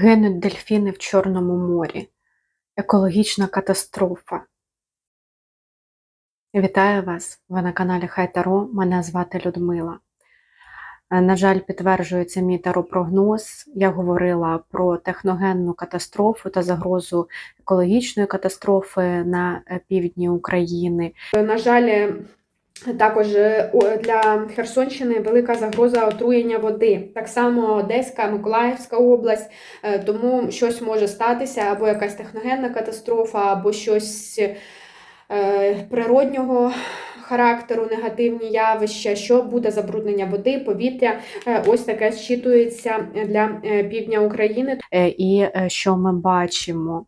Гинуть дельфіни в Чорному морі. Екологічна катастрофа. Вітаю вас! Ви на каналі Хай Таро. Мене звати Людмила. Е, На жаль, підтверджується мій таро-прогноз. Я говорила про техногенну катастрофу та загрозу екологічної катастрофи на півдні України. На жаль, також е, для Херсонщини велика загроза отруєння води. Так само Одеська, Миколаївська область, Е, тому щось може статися, або якась техногенна катастрофа, або щось е, природнього характеру, негативні явища, що буде забруднення води, повітря. Е, Ось таке зчитується для е, півдня України. Е, І що ми бачимо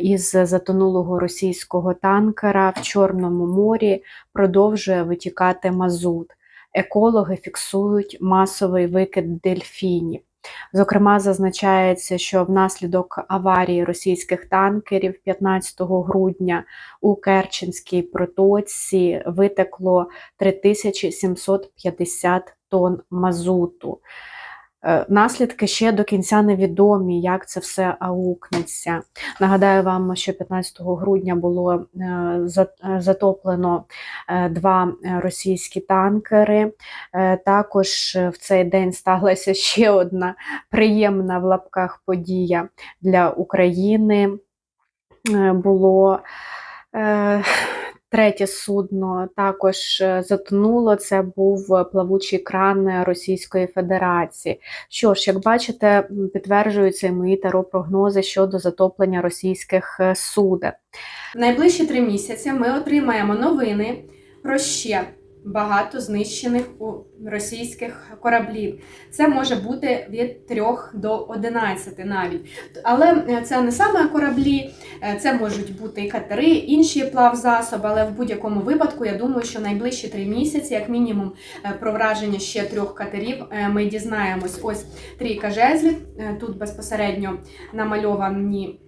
із затонулого російського танкера в Чорному морі продовжує витікати мазут. Екологи фіксують масовий викид дельфінів. Зокрема, зазначається, що внаслідок аварії російських танкерів 15 грудня у Керченській протоці витекло 3750 тонн мазуту. Е, Наслідки ще до кінця невідомі, як це все аукнеться. Нагадаю вам, що 15 грудня було е, е, затоплено два російські танкери. Також в цей день сталася ще одна приємна в лапках подія для України. Було Третє судно також е, затонуло. Це був плавучий кран Російської Федерації. Що ж, як бачите, підтверджуються і мої таро-прогнози щодо затоплення російських е, суден. Найближчі три місяці ми отримаємо новини про ще багато знищених російських кораблів. Це може бути від 3 до 11 навіть. Але е, це не саме кораблі, е, це можуть бути і катери, інші плавзасоби, але в будь-якому випадку я думаю, що найближчі три місяці, як мінімум, е, про враження ще трьох катерів, ми дізнаємось. Ось трійка жезлів. Тут безпосередньо намальовані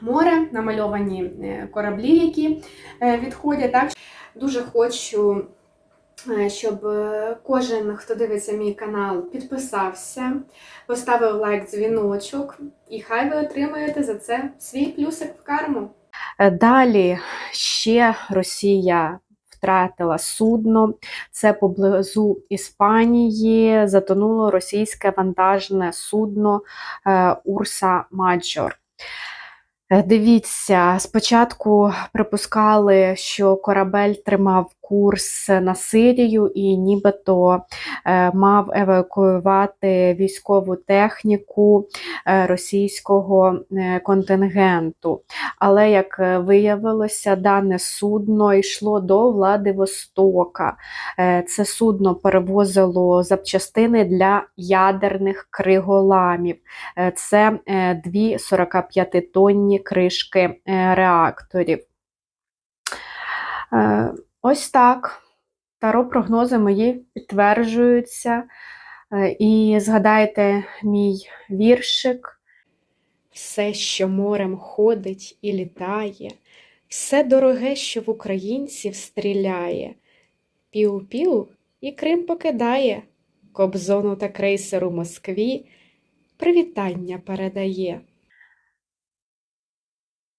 море, намальовані кораблі, які відходять. Так дуже хочу, щоб е, кожен, хто дивиться мій канал, підписався, поставив лайк, дзвіночок, і хай ви отримаєте за це свій плюсик в карму. Е, Далі ще Росія втратила судно. Це поблизу Іспанії затонуло російське вантажне судно е, Урса Маджор. Е, Дивіться, спочатку припускали, що корабель тримав курс на Сирію і нібито мав евакуювати військову техніку е, російського е, контингенту. Але, як е, виявилося, дане судно йшло до Владивостока. Е, Це судно перевозило запчастини для ядерних криголамів. Е, Це е, дві 45-тонні кришки е, реакторів. Е, Ось так. Таро прогнози мої підтверджуються. Е, І згадайте мій віршик. Все, що морем ходить і літає, все дороге, що в українців стріляє, піу-піу і Крим покидає, Кобзону та крейсеру Москві привітання передає.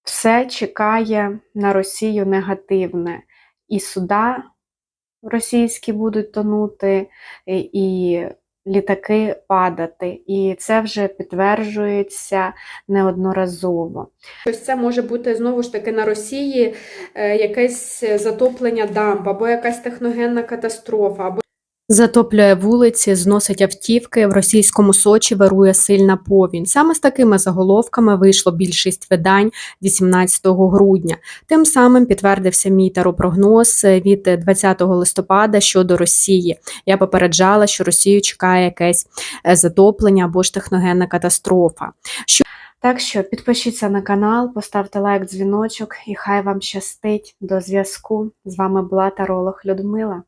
Все чекає на Росію негативне. І суда російські будуть тонути, і- літаки падати. І це вже підтверджується неодноразово. Ось це може бути знову ж таки на Росії е, якесь затоплення дамб, або якась техногенна катастрофа, або Затоплює вулиці, зносить автівки. В російському Сочі вирує сильна повінь. Саме з такими заголовками вийшло більшість видань 18 грудня. Тим самим підтвердився мій таропрогноз від 20 листопада щодо Росії. Я попереджала, що Росію чекає якесь е, затоплення або ж техногенна катастрофа. Що... Так що підпишіться на канал, поставте лайк, дзвіночок, і хай вам щастить до зв'язку. З вами була таролог Людмила.